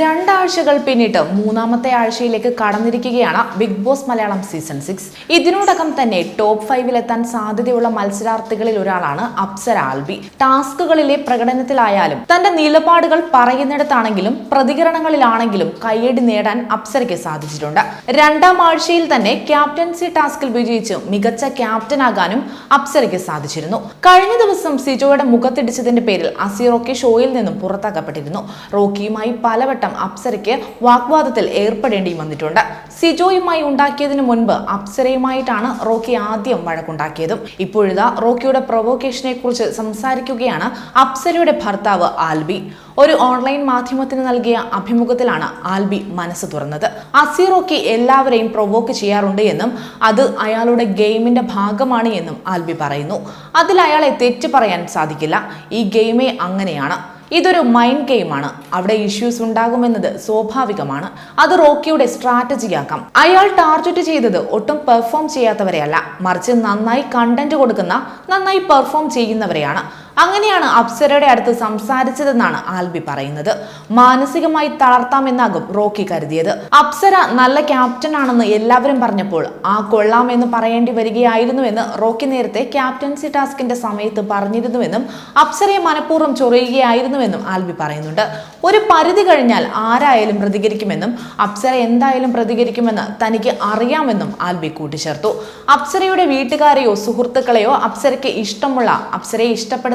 രണ്ടാഴ്ചകൾ പിന്നിട്ട് മൂന്നാമത്തെ ആഴ്ചയിലേക്ക് കടന്നിരിക്കുകയാണ് Bigg Boss Malayalam season six. ഇതിനോടകം തന്നെ ടോപ്പ് ഫൈവിലെത്താൻ സാധ്യതയുള്ള മത്സരാർത്ഥികളിൽ ഒരാളാണ് അപ്സര ആൽബി. ടാസ്കുകളിലെ പ്രകടനത്തിലായാലും തന്റെ നിലപാടുകൾ പറയുന്നിടത്താണെങ്കിലും പ്രതികരണങ്ങളിലാണെങ്കിലും കയ്യടി നേടാൻ അപ്സരയ്ക്ക് സാധിച്ചിട്ടുണ്ട്. രണ്ടാം ആഴ്ചയിൽ തന്നെ ക്യാപ്റ്റൻസി ടാസ്കിൽ വിജയിച്ച് മികച്ച ക്യാപ്റ്റനാകാനും അപ്സരയ്ക്ക് സാധിച്ചിരുന്നു. കഴിഞ്ഞ ദിവസം സിജോയുടെ മുഖത്തിടിച്ചതിന്റെ പേരിൽ അസീറോക്കി ഷോയിൽ നിന്നും പുറത്താക്കപ്പെട്ടിരുന്നു. റോക്കിയുമായി പലവട്ടം അപ്സരയ്ക്ക് വാഗ്വാദത്തിൽ ഏർപ്പെടേണ്ടി വന്നിട്ടുണ്ട്. സിജോയുമായി ഉണ്ടാക്കിയതിനു മുൻപ് അപ്സരയുമായിട്ടാണ് റോക്കി ആദ്യം വഴക്കുണ്ടാക്കിയതും. ഇപ്പോഴിതാ റോക്കിയുടെ പ്രൊവോക്കേഷനെ കുറിച്ച് സംസാരിക്കുകയാണ് അപ്സരയുടെ ഭർത്താവ് ആൽബി. ഒരു ഓൺലൈൻ മാധ്യമത്തിന് നൽകിയ അഭിമുഖത്തിലാണ് ആൽബി മനസ്സ് തുറന്നത്. അസീറോക്കി എല്ലാവരെയും പ്രൊവോക്ക് ചെയ്യാറുണ്ട് എന്നും അത് അയാളുടെ ഗെയിമിന്റെ ഭാഗമാണ് എന്നും ആൽബി പറയുന്നു. അതിൽ അയാളെ തെറ്റ് പറയാൻ സാധിക്കില്ല. ഈ ഗെയിമേ അങ്ങനെയാണ്. ഇതൊരു മൈൻഡ് ഗെയിമാണ് അവിടെ ഇഷ്യൂസ് ഉണ്ടാകുമെന്നത് സ്വാഭാവികമാണ്. അത് റോക്കിയുടെ സ്ട്രാറ്റജിയാക്കാം അയാൾ ടാർഗറ്റ് ചെയ്തത് ഒട്ടും പെർഫോം ചെയ്യാത്തവരെയല്ല. മറിച്ച് നന്നായി കണ്ടന്റ് കൊടുക്കുന്ന നന്നായി പെർഫോം ചെയ്യുന്നവരെയാണ്. അങ്ങനെയാണ് അപ്സരയുടെ അടുത്ത് സംസാരിച്ചതെന്നാണ് ആൽബി പറയുന്നത്. മാനസികമായി തളർത്താമെന്നാകും റോക്കി കരുതിയത്. അപ്സര നല്ല ക്യാപ്റ്റൻ ആണെന്ന് എല്ലാവരും പറഞ്ഞപ്പോൾ ആ കൊള്ളാമെന്ന് പറയേണ്ടി വരികയായിരുന്നുവെന്ന് റോക്കി നേരത്തെ ക്യാപ്റ്റൻസി ടാസ്കിന്റെ സമയത്ത് പറഞ്ഞിരുന്നുവെന്നും അപ്സരയെ മനഃപൂർവം ചൊറിയുകയായിരുന്നുവെന്നും ആൽബി പറയുന്നുണ്ട്. ഒരു പരിധി കഴിഞ്ഞാൽ ആരായാലും പ്രതികരിക്കുമെന്നും അപ്സര എന്തായാലും പ്രതികരിക്കുമെന്ന് തനിക്ക് അറിയാമെന്നും ആൽബി കൂട്ടിച്ചേർത്തു. അപ്സരയുടെ വീട്ടുകാരെയോ സുഹൃത്തുക്കളെയോ അപ്സരയ്ക്ക് ഇഷ്ടമുള്ള അപ്സരയെ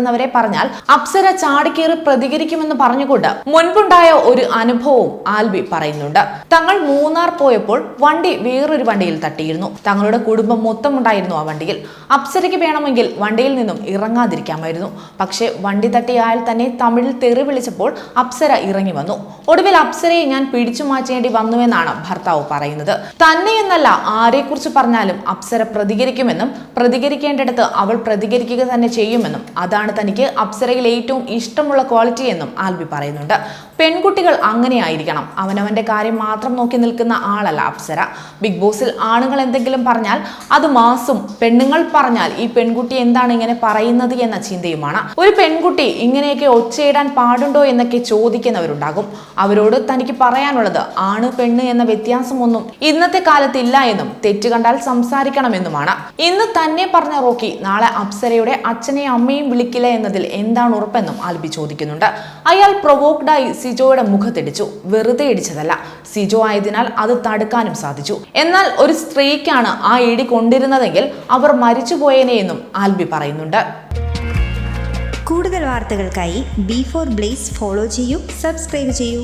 ഇഷ്ടപ്പെടുന്നവരെ പറഞ്ഞാൽ അപ്സര ചാടിക്കേറി പ്രതികരിക്കുമെന്ന് പറഞ്ഞുകൊണ്ട് മുൻപുണ്ടായ ഒരു അനുഭവവും ആൽബി പറയുന്നുണ്ട്. തങ്ങൾ മൂന്നാർ പോയപ്പോൾ വണ്ടി വേറൊരു വണ്ടിയിൽ തട്ടിയിരുന്നു. തങ്ങളുടെ കുടുംബം മൊത്തം ഉണ്ടായിരുന്നു ആ വണ്ടിയിൽ. അപ്സരയ്ക്ക് വേണമെങ്കിൽ വണ്ടിയിൽ നിന്നും ഇറങ്ങാതിരിക്കാമായിരുന്നു. പക്ഷേ വണ്ടി തട്ടിയാൽ തന്നെ തമിഴിൽ തെറി വിളിച്ചപ്പോൾ അപ്സര ഇറങ്ങി വന്നു. ഒടുവിൽ അപ്സരയെ ഞാൻ പിടിച്ചു മാറ്റേണ്ടി വന്നുവെന്നാണ് ഭർത്താവ് പറയുന്നത്. തന്നെ എന്നല്ല ആരെക്കുറിച്ച് പറഞ്ഞാലും അപ്സര പ്രതികരിക്കുമെന്നും പ്രതികരിക്കേണ്ടിടത്ത് അവൾ പ്രതികരിക്കുക തന്നെ ചെയ്യുമെന്നും അതാണ് തനിക്ക് അപ്സരയിൽ ഏറ്റവും ഇഷ്ടമുള്ള ക്വാളിറ്റി എന്നും ആൽബി പറയുന്നുണ്ട്. പെൺകുട്ടികൾ അങ്ങനെയായിരിക്കണം. അവനവന്റെ കാര്യം മാത്രം നോക്കി നിൽക്കുന്ന ആളല്ല അപ്സര. ബിഗ് ബോസിൽ ആണുങ്ങൾ എന്തെങ്കിലും പറഞ്ഞാൽ അത് മാസും പെണ്ണുങ്ങൾ പറഞ്ഞാൽ ഈ പെൺകുട്ടി എന്താണ് ഇങ്ങനെ പറയുന്നത് എന്ന ചിന്തയുമാണ്. ഒരു പെൺകുട്ടി ഇങ്ങനെയൊക്കെ ഒച്ചയിടാൻ പാടുണ്ടോ എന്നൊക്കെ ചോദിക്കുന്നവരുണ്ടാകും. അവരോട് തനിക്ക് പറയാനുള്ളത് ആണ് പെണ്ണ് എന്ന വ്യത്യാസമൊന്നും ഇന്നത്തെ കാലത്ത് ഇല്ല എന്നും തെറ്റ് കണ്ടാൽ സംസാരിക്കണമെന്നുമാണ്. ഇന്ന് തന്നെ പറഞ്ഞ റോക്കി നാളെ അപ്സരയുടെ അച്ഛനെയും അമ്മയും വിളിക്കില്ല എന്നതിൽ എന്താണ് ഉറപ്പെന്നും ആൽബി ചോദിക്കുന്നുണ്ട്. അയാൾ പ്രൊവോക്ഡായി സിജോയുടെ മുഖത്തിടിച്ചു. വെറുതെ ഇടിച്ചതല്ല. സിജോ ആയതിനാൽ അത് തടുക്കാനും സാധിച്ചു. എന്നാൽ ഒരു സ്ത്രീക്കാണ് ആ ഇടി കൊണ്ടിരുന്നതെങ്കിൽ അവർ മരിച്ചുപോയേനെയെന്നും ആൽബി പറയുന്നുണ്ട്. കൂടുതൽ വാർത്തകൾക്കായി ബി ഫോർ ബ്ലേസ് ഫോളോ ചെയ്യൂ സബ്സ്ക്രൈബ് ചെയ്യൂ.